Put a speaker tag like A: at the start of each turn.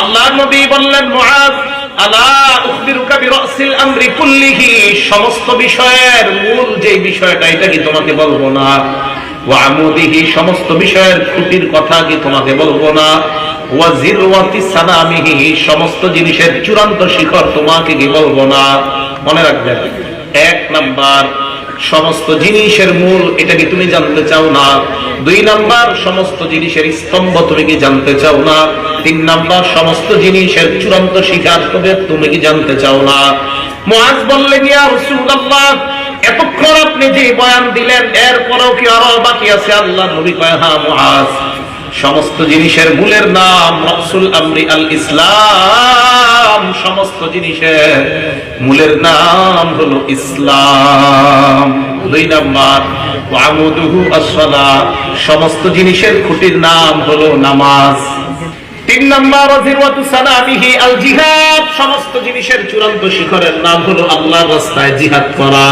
A: আল্লাহ নবী বললেন, মুআজ সমস্ত বিষয়ের মূল যে বিষয়টা, এটা কি তোমাকে বলব না? ওয়া আমুদিহি, সমস্ত বিষয়ের খুঁটির কথা কি তোমাকে বলব না? ওয়া জিরওয়াতি সমস্ত জিনিসের চূড়ান্ত শিখর তোমাকে কি বলব না? মনে রাখবেন, এক নাম্বার, সমস্ত জিনিসের মূল, এটা কি তুমি জানতে চাও না? দুই নাম্বার, সমস্ত জিনিসের স্তম্ভ তুমি কি জানতে চাও না? তিন নাম্বার, সমস্ত জিনিসের চূড়ান্ত শিকার তবে তুমি কি জানতে চাও না? মুআজ বললেন, ইয়া রাসূলুল্লাহ, এতক্ষণ আপনি যে বয়ান দিলেন এরপরেও কি আরও বাকি আছে? আল্লাহ নবী কয় হ্যাঁ মুআজ। সমস্ত জিনিসের মূলের নাম রসুল আমরি আল ইসলাম। সমস্ত জিনিসের মূলের নাম হলো ইসলাম। দুই নাম্বার আসসালাহ সমস্ত জিনিসের খুঁটির নাম হলো নামাজ। তিন নাম্বার সমস্ত জিনিসের চূড়ান্ত শিখরের নাম হলো আল্লাহর রাস্তায় জিহাদ করা।